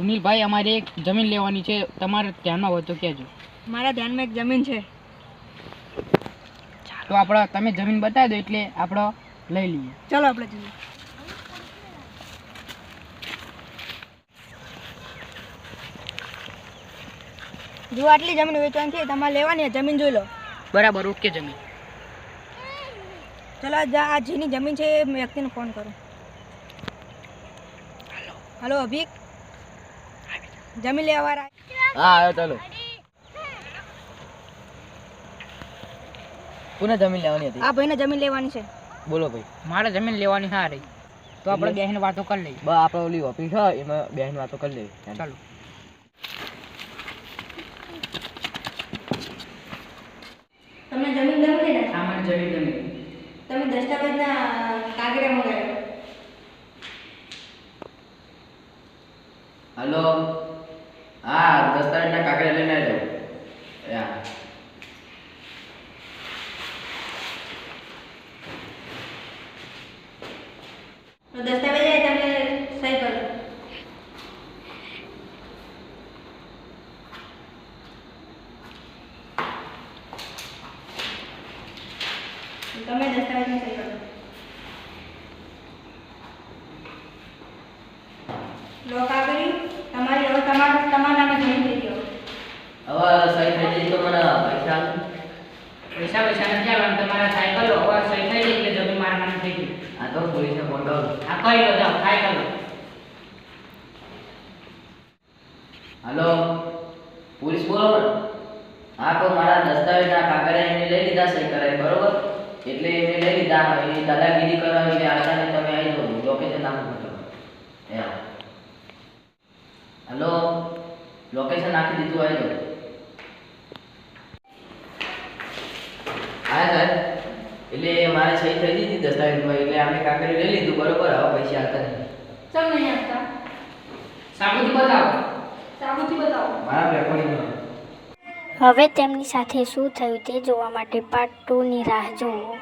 ભાઈ અમારે એક જમીન લેવાની છે. તમારે ધ્યાનમાં હોય તો કહેજો. મારા ધ્યાનમાં એક જમીન છે. ચાલો આપણે તમે જમીન બતાવી દો એટલે આપણે લઈ લઈએ. ચાલો આપણે જઈએ. જો આટલી જમીન વેચવાની છે તમારે લેવાની જમીન જોઈ લો. બરાબર ઓકે જમીન. ચલો જા આ જેની જમીન છે એ વ્યક્તિને ફોન કરો. હલો અભિક. જમીન લેવા હા આવ્યો ચાલો. કોને જમીન લેવાની હતી? આ ભાઈને જમીન લેવાની છે. બોલો ભાઈ. મારે જમીન લેવાની હા રહી. તો આપણે એટલે? વાતો કરી લઈએ. બસ આપણે ઓલી ઓફિસ હોય એમાં બેન વાતો કરી લઈએ. ચાલો. તમે જમીન ગમી ને હા મને જમીન ગમી. તમે દસ્તાવેજના કાગળિયા મંગાવ્યો. હલો? હા, દસ્તાવેજના કાગળ લઈને આવ્યો યા. દસ્તાવેજ તમે સહી કરો. તમે દસ્તાવેજ સહી કરો. લો કાગળી. તમારી તમારા નામે થઈ ગયો. હવે સહી થઈ જઈ તો મને પૈસા. પૈસા પૈસા નથી આવવાનું તમારા સાયકલ હવે સહી થઈ ગઈ એટલે જમીન મારા નામ થઈ ગઈ આ તો પોલીસે ફોન આ કરી લો જાઓ ખાઈ કરો. હલો પોલીસ બોલો ને. હા તો મારા દસ્તાવેજના કાગળ એને લઈ લીધા સહી કરાય બરોબર? એટલે એને લઈ લીધા દાદાગીરી કરાવી આચાને તમે આવી જાઓ લોકેશન નાખો મતલબ એમ હલો લોકેશન નાખી દીધું આવી જાઓ હા સર એટલે મારે સહી થઈ દીધી દસ્તાવેજમાં એટલે આપણે કાગળ લઈ લીધું બરોબર? હવે પૈસા આવતા નહીં. ચમ નહીં આવતા સાબુથી બતાવો. સાબુથી બતાવો. મારા રેકોર્ડિંગમાં હવે તેમની સાથે શું થયું તે જોવા માટે પાર્ટ ટુની રાહ જુઓ.